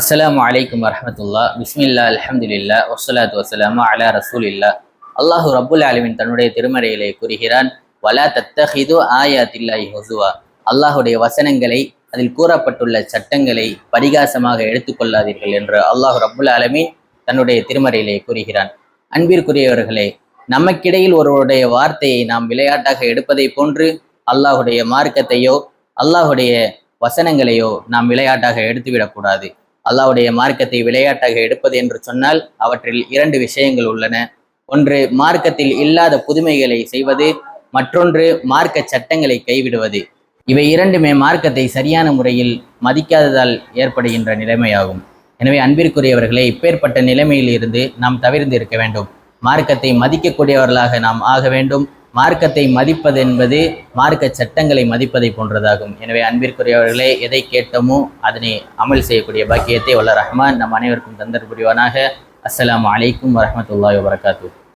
அஸ்ஸலாமு வலைக்கம் வரமத்துல்லா பிஸ்மில்லா அலமதுல்லா வஸ்ஸலாத்து வசலாமா அலா ரசூலில்லா அல்லாஹு ரபுல் அலமின் தன்னுடைய திருமறையிலே கூறுகிறான் வலா தத்தஹிது ஆயாத்தில்லாஹி ஹொசுவா. அல்லாஹுடைய வசனங்களை அதில் கூறப்பட்டுள்ள சட்டங்களை பரிகாசமாக எடுத்துக்கொள்ளாதீர்கள் என்று அல்லாஹ் ரபுல் அலமின் தன்னுடைய திருமறையிலே கூறுகிறான். அன்பிற்குரியவர்களே நமக்கிடையில் ஒருவருடைய வார்த்தையை நாம் விளையாட்டாக எடுப்பதை போன்று அல்லாஹுடைய மார்க்கத்தையோ அல்லாஹுடைய வசனங்களையோ நாம் விளையாட்டாக எடுத்துவிடக்கூடாது. அல்லாவுடைய மார்க்கத்தை விளையாட்டாக எடுப்பது என்று சொன்னால் அவற்றில் இரண்டு விஷயங்கள் உள்ளன. ஒன்று மார்க்கத்தில் இல்லாத புதுமைகளை செய்வது. மற்றொன்று மார்க்க சட்டங்களை கைவிடுவது. இவை இரண்டுமே மார்க்கத்தை சரியான முறையில் மதிக்காததால் ஏற்படுகின்ற நிலைமையாகும். எனவே அன்பிற்குரியவர்களே இப்பேற்பட்ட நிலைமையில் இருந்து நாம் தவிர்ந்து இருக்க வேண்டும். மார்க்கத்தை மதிக்கக்கூடியவர்களாக நாம் ஆக வேண்டும். மார்க்கத்தை மதிப்பது என்பது மார்க்க சட்டங்களை மதிப்பதை போன்றதாகும். எனவே அன்பிற்குரியவர்களே எதை கேட்டோமோ அதனை அமல் செய்யக்கூடிய பாக்கியத்தை வல்ல ரஹ்மான் நம் அனைவருக்கும் தந்தர் புரிவானாக. அஸ்லாம் அலைக்கும் வரஹ்மத்துல்லாஹி வபரகாத்துஹு.